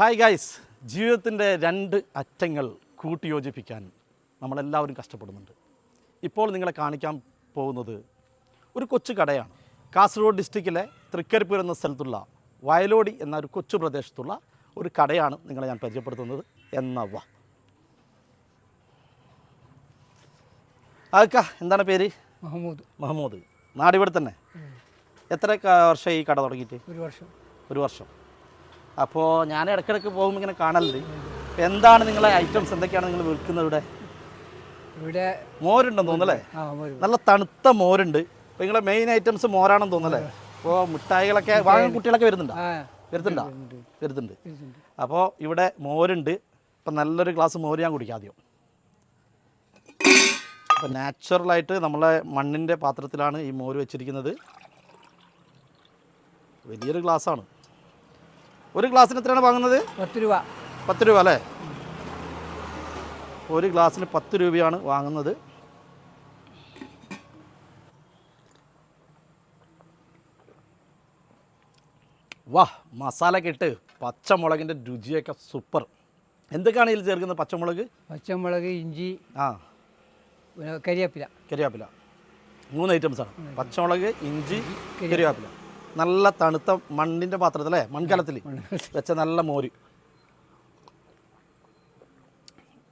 Hi guys ജീവിതത്തിന്റെ രണ്ട് അറ്റങ്ങൾ കൂട്ടിയോജിപ്പിക്കാൻ നമ്മളെല്ലാവരും കഷ്ടപ്പെടുന്നുണ്ട്. ഇപ്പോൾ നിങ്ങളെ കാണിക്കാൻ പോകുന്നത് ഒരു കൊച്ചു കടയാണ്. കാസർഗോഡ് ഡിസ്ട്രിക്റ്റിലെ തൃക്കരിപ്പൂർ എന്ന സ്ഥലത്തുള്ള വയലോടി എന്ന ഒരു കൊച്ചു പ്രദേശത്തുള്ള ഒരു കടയാണ് നിങ്ങളെ ഞാൻ പരിചയപ്പെടുത്തുന്നത് എന്നവ അതൊക്കെ എന്താണ് പേര്? മഹമ്മൂദ് മഹമ്മൂദ് നാടിവിടെ തന്നെ. എത്ര വർഷമായി ഈ കട തുടങ്ങിയിട്ട്? ഒരു വർഷം. ഒരു വർഷം. അപ്പോൾ ഞാൻ ഇടയ്ക്കിടയ്ക്ക് പോകുമ്പോൾ ഇങ്ങനെ കാണലുണ്ട്. എന്താണ് നിങ്ങളെ ഐറ്റംസ് എന്തൊക്കെയാണ് നിങ്ങൾ വിൽക്കുന്നത് ഇവിടെ? ഇവിടെ മോരുണ്ടെന്ന് ഒരു നല്ല തണുത്ത മോരുണ്ട്. അപ്പോൾ നിങ്ങളെ മെയിൻ ഐറ്റംസ് മോരാണെന്ന് തോന്നുന്നല്ലേ? അപ്പോൾ മിഠായികളൊക്കെ വാങ്ങാൻ കുട്ടികളൊക്കെ വരുന്നുണ്ടോ? വരുന്നുണ്ടോ? വരുന്നുണ്ട്. അപ്പോൾ ഇവിടെ മോരുണ്ട്. അപ്പം നല്ലൊരു ഗ്ലാസ് മോര് ഞാൻ കുടിക്കാം ആദ്യം. അപ്പോൾ നാച്ചുറലായിട്ട് നമ്മളെ മണ്ണിന്റെ പാത്രത്തിലാണ് ഈ മോര് വെച്ചിരിക്കുന്നത്. വലിയൊരു ഗ്ലാസ്സാണ് ഒരു ഗ്ലാസ്സിന് എത്രയാണ് വാങ്ങുന്നത്? പത്ത് രൂപ. പത്ത് രൂപ അല്ലേ? ഒരു ഗ്ലാസ്സിന് പത്ത് രൂപയാണ് വാങ്ങുന്നത്. വാ മസാല ഒക്കെ ഇട്ട് പച്ചമുളകിന്റെ രുചിയൊക്കെ സൂപ്പർ. എന്തൊക്കെയാണ് ഇതിൽ ചേർക്കുന്നത് പച്ചമുളക്? പച്ചമുളക് ഇഞ്ചി ആ. കരിയാപ്പില. കരിയാപ്പില. കരിവേപ്പില മൂന്ന് ഐറ്റംസാണ് പച്ചമുളക് ഇഞ്ചി കരിവേപ്പില നല്ല തണുത്ത മണ്ണിന്റെ പാത്രത്തിൽ അല്ലേ? മൺകലത്തിൽ. വെച്ച നല്ല മോര്.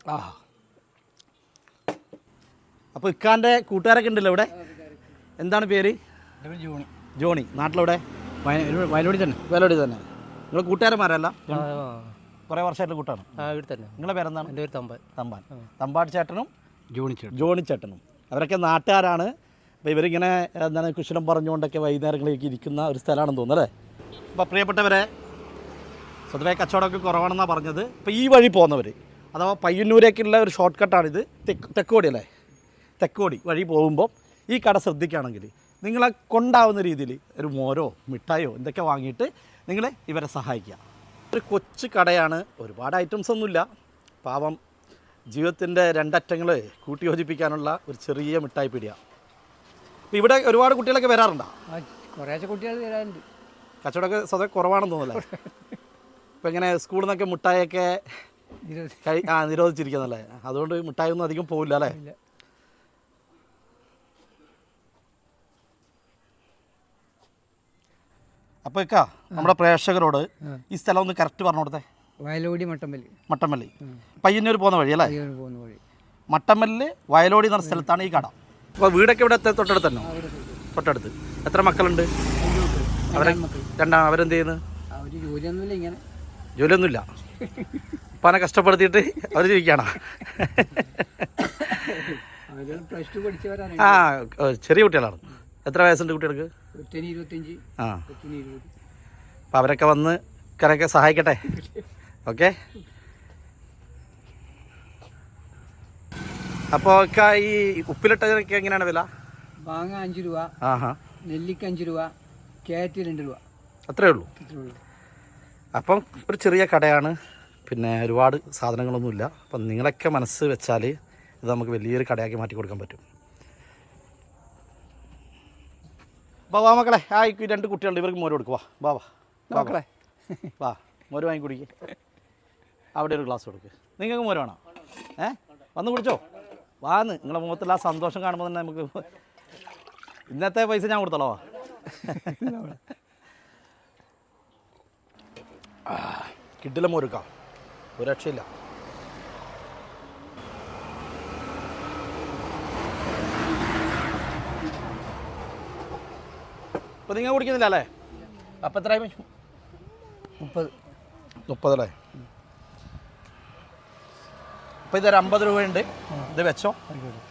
ആ. അപ്പോൾ ഇക്കാന്റെ കൂട്ടുകാരൊക്കെ ഉണ്ടല്ലോ ഇവിടെ? എന്താണ് പേര്? ജോണി. ജോണി. നാട്ടിലെവിടെ? വയലോടി തന്നെ. വയലോടി തന്നെ. നിങ്ങൾ കൂട്ടുകാരന്മാരല്ല? കുറേ വർഷമായിട്ട് കൂട്ടാണ്. ഇവിടെ തന്നെ. നിങ്ങളെ പേരെന്താണ്? എന്റെ പേര് തമ്പാൻ. തമ്പാൻ. തമ്പാട് ചേട്ടനും ജൂണി ചേട്ടൻ. ജോണി ചേട്ടനും. അവരൊക്കെ നാട്ടുകാരാണ്. അപ്പോൾ ഇവരിങ്ങനെ എന്താണ് കുശലം പറഞ്ഞുകൊണ്ടൊക്കെ വൈകുന്നേരങ്ങളിലേക്ക് ഇരിക്കുന്ന ഒരു സ്ഥലമാണെന്ന് തോന്നുന്നു അല്ലേ? അപ്പോൾ പ്രിയപ്പെട്ടവരെ സ്വതവേ കച്ചവടമൊക്കെ കുറവാണെന്നാണ് പറഞ്ഞത്. ഇപ്പോൾ ഈ വഴി പോകുന്നവർ അഥവാ പയ്യന്നൂരേക്കുള്ള ഒരു ഷോർട്ട് കട്ടാണിത് തെക്ക് തെക്കോടി അല്ലേ? തെക്കോടി വഴി പോകുമ്പോൾ ഈ കട ശ്രദ്ധിക്കുകയാണെങ്കിൽ നിങ്ങളെ കൊണ്ടാവുന്ന രീതിയിൽ ഒരു മോരോ മിഠായോ എന്തൊക്കെ വാങ്ങിയിട്ട് നിങ്ങൾ ഇവരെ സഹായിക്കുക. ഒരു കൊച്ചു കടയാണ് ഒരുപാട് ഐറ്റംസ് ഒന്നുമില്ല പാവം ജീവിതത്തിന്റെ രണ്ടറ്റങ്ങൾ കൂട്ടിയോജിപ്പിക്കാനുള്ള ഒരു ചെറിയ മിഠായി പീടിയ അപ്പോൾ ഇവിടെ ഒരുപാട് കുട്ടികളൊക്കെ വരാറുണ്ടോ? കുറേശ്ശെ കുട്ടികൾ വരാറുണ്ട്. കച്ചവടമൊക്കെ സ്വതവേ കുറവാണെന്ന് തോന്നുന്നില്ല ഇപ്പം ഇങ്ങനെ സ്കൂളിൽ നിന്നൊക്കെ മുട്ടായൊക്കെ ആ നിരോധിച്ചിരിക്കുന്നല്ലേ അതുകൊണ്ട് മിഠായി ഒന്നും അധികം പോവില്ല അല്ലേ? അപ്പൊ അപ്പോൾ ഇക്ക നമ്മുടെ പ്രേക്ഷകരോട് ഈ സ്ഥലം ഒന്ന് കറക്റ്റ് പറഞ്ഞു കൊടുത്തേ. വയലോടി മട്ടമ്പല്ലി മട്ടമ്പല്ലി പയ്യന്നൂർ പോകുന്ന വഴി അല്ലേ? പോകുന്ന വഴി. മട്ടമ്പല്ലിൽ വയലോടി എന്ന സ്ഥലത്താണ് ഈ കട. അപ്പോൾ വീടൊക്കെ ഇവിടെ തൊട്ടടുത്തന്നോ? തൊട്ടടുത്ത്. എത്ര മക്കളുണ്ട്? അവരെ രണ്ടാണ് അവരെന്ത് ചെയ്യുന്നത് ജോലിയൊന്നുമില്ല ഇങ്ങനെ. ജോലിയൊന്നുമില്ല. പണ കഷ്ടപ്പെടുത്തിയിട്ട് അവർ ജീവിക്കണം ആ ചെറിയ കുട്ടികളാണ്. എത്ര വയസ്സുണ്ട് കുട്ടികൾക്ക്? ആ. അപ്പം അവരൊക്കെ വന്ന് കരയൊക്കെ സഹായിക്കട്ടെ? ഓക്കെ? അപ്പോൾ ഈ ഉപ്പിലിട്ടതിനൊക്കെ എങ്ങനെയാണ് വില? മാങ്ങ അഞ്ച് രൂപ ആഹാ. നെല്ലിക്ക അഞ്ച് രൂപ ക്യാരറ്റ് രണ്ട് രൂപ. അത്രേ ഉള്ളൂ. അപ്പം ഒരു ചെറിയ കടയാണ്. പിന്നെ ഒരുപാട് സാധനങ്ങളൊന്നുമില്ല. അപ്പം നിങ്ങളൊക്കെ മനസ്സ് വെച്ചാൽ ഇത് നമുക്ക് വലിയൊരു കടയാക്കി മാറ്റി കൊടുക്കാൻ പറ്റും. വാ മക്കളെ. ആ ഈ രണ്ട് കുട്ടികളുണ്ട്. ഇവർക്ക് മോര് കൊടുക്കുക വാ വാ വാ. വാ, മക്കളെ. വാ മോര് വാങ്ങി കുടിക്കുക അവിടെ ഒരു ഗ്ലാസ് കൊടുക്കുക നിങ്ങൾക്ക് മോര് വേണോ? ഏ? വന്ന് കുടിച്ചോ? വാന്ന്. നിങ്ങളെ മുഖത്തുള്ള ആ സന്തോഷം കാണുമ്പോൾ തന്നെ നമുക്ക് ഇന്നത്തെ പൈസ ഞാൻ കൊടുത്തോളാം. കിട്ടില്ല മോരുക്ക. മോരുക്കാം ഒരു രക്ഷയില്ല. ഇപ്പൊ നിങ്ങൾ കുടിക്കുന്നില്ല അല്ലേ? അപ്പം എത്രയായി മുപ്പത്. മുപ്പതല്ലേ? അപ്പോൾ ഇതൊരു അമ്പത് രൂപയുണ്ട്. ഇത് വെച്ചോ.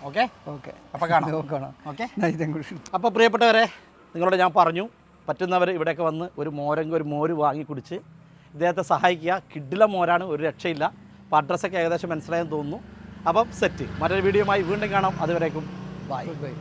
ഓക്കെ? ഓക്കെ. അപ്പോൾ കാണാം. നോക്കണം. ഓക്കെ? അപ്പോൾ പ്രിയപ്പെട്ടവരെ നിങ്ങളോട് ഞാൻ പറഞ്ഞു പറ്റുന്നവർ ഇവിടെയൊക്കെ വന്ന് ഒരു മോരെങ്കിൽ ഒരു മോര് വാങ്ങി കുടിച്ച് ഇദ്ദേഹത്തെ സഹായിക്കുക. കിഡിലെ മോരാണ് ഒരു രക്ഷയില്ല. അപ്പോൾ അഡ്രസ്സൊക്കെ ഏകദേശം മനസ്സിലായെന്ന് തോന്നുന്നു. അപ്പം സെറ്റ്. മറ്റൊരു വീഡിയോയുമായി വീണ്ടും കാണാം. അതുവരേക്കും. ബൈ. ബൈ.